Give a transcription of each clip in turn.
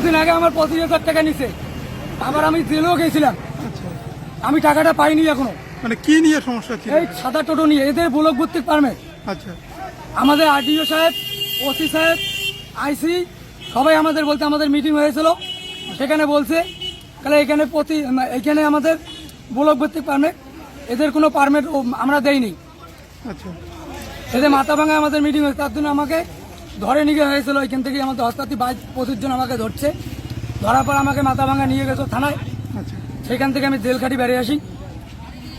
কিছুদিন আগে আমার পঁচিশ হাজার টাকা নিছে। আবার আমি জেলেও গেছিলাম। আমি টাকাটা পাইনি এখনও। মানে কি নিয়ে সমস্যা ছিল? এই সাদা টোটো নিয়ে এদের ব্লক ভিত্তিক পারমিট। আচ্ছা। আমাদের আরডিও সাহেব ওসি সাহেব আইসি সবাই আমাদের বলতে আমাদের মিটিং হয়েছিল। সেখানে বলছে তাহলে এখানে প্রতি এখানে আমাদের ব্লক ভিত্তিক পারমিট এদের কোনো পারমিট আমরা দেইনি। আচ্ছা। এদের মাথা ভাঙা আমাদের মিটিং হয়েছে। তার জন্য আমাকে ধরে নিয়ে হয়েছিল ওইখান থেকে আমাদের হস্তাতি বাইশ পঁচিশ জন আমাকে ধরছে। ধরার পর আমাকে মাথা ভাঙা নিয়ে গেছো থানায়। আচ্ছা। সেখান থেকে আমি জেলখাটি বেরিয়ে আসি।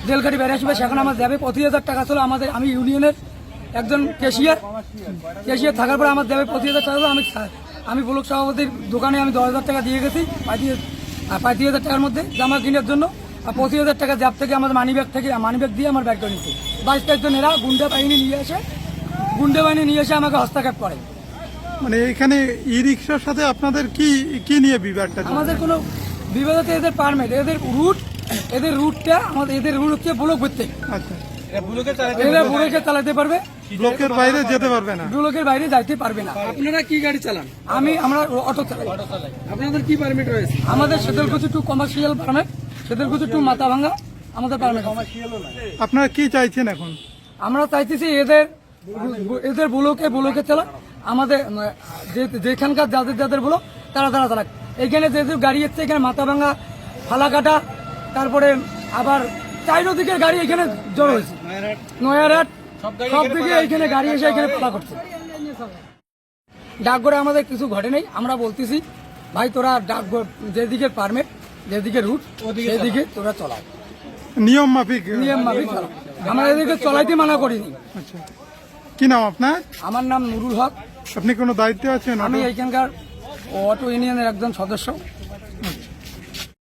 জেলখাটি বেরিয়ে আসি সেখানে আমার যাবে পঁচিশ হাজার টাকা ছিল আমাদের আমি ইউনিয়নের একজন ক্যাশিয়ার। ক্যাশিয়ার থাকার পরে আমার যাবে পঁচিশ হাজার টাকা আমি আমি ব্লক সভাপতির দোকানে আমি দশ হাজার টাকা দিয়ে গেছি পঁয়ত্রিশ পঁয়ত্রিশ হাজার টাকার মধ্যে জামা কেনার জন্য। আর পঁচিশ হাজার টাকা জ্যাব থেকে আমাদের মানি ব্যাগ থেকে মানি ব্যাগ দিয়ে আমার ব্যাগ করে নিচ্ছে বাইশ জন এরা গুন্ডা বাহিনী নিয়ে এসে গুন্ডা বাহিনী নিয়ে এসে আমাকে হস্তক্ষেপ করে। মানে এখানে ই রিক্সার সাথে আপনাদের কি কি নিয়ে বিবাদটা আমাদের কোনো বিবাদতে এদের পারমিট এদের রুট এদের রুটটা আমাদের এদের রুট হচ্ছে ব্লক ভিত্তিক। আচ্ছা। এরা বুড়োকে চালাতে পারবে ব্লকের বাইরে যেতে পারবে না। ব্লকের বাইরে যাইতে পারবে না। আপনারা কি গাড়ি চালান? আমি আমরা অটো চালাই। আপনাদের কি পারমিট রয়েছে? আমাদের Sitalkuchi to commercial permit Sitalkuchi to Mathabhanga আমাদের পারমিট আপনারা কি চাইছেন এখন? আমরা চাইতেছি এদের এদের বুলোকে বুলোকে চালাক আমাদের যে- যেখানকার যাদের যাদের বলো তারা তারা চালাক এখানে যেহেতু গাড়ি এসছে এখানে মাথা ভাঙ্গা ফালাকাটা তারপরে আবার চারিদিকের গাড়ি এখানে জড়ো হয়েছে। নয়ারহাট সব দিকে এখানে গাড়ি এসে এখানে পালা করছে। ডাকঘরে আমাদের কিছু ঘটে নেই আমরা বলতেছি ভাই তোরা ডাকঘর যেদিকে পারমিট যেদিকে রুট সেদিকে তোরা চলাও নিয়ম মাফিক নিয়ম মাফিক চালাও আমরা এদিকে চলাইতে মানা করিনি। আচ্ছা। কি নাম আপনার? আমার নাম নুরুল হক। আপনি কোনো দায়িত্বে আছেন আমি এখানকার এইখানকার অটো ইউনিয়নের একজন সদস্য।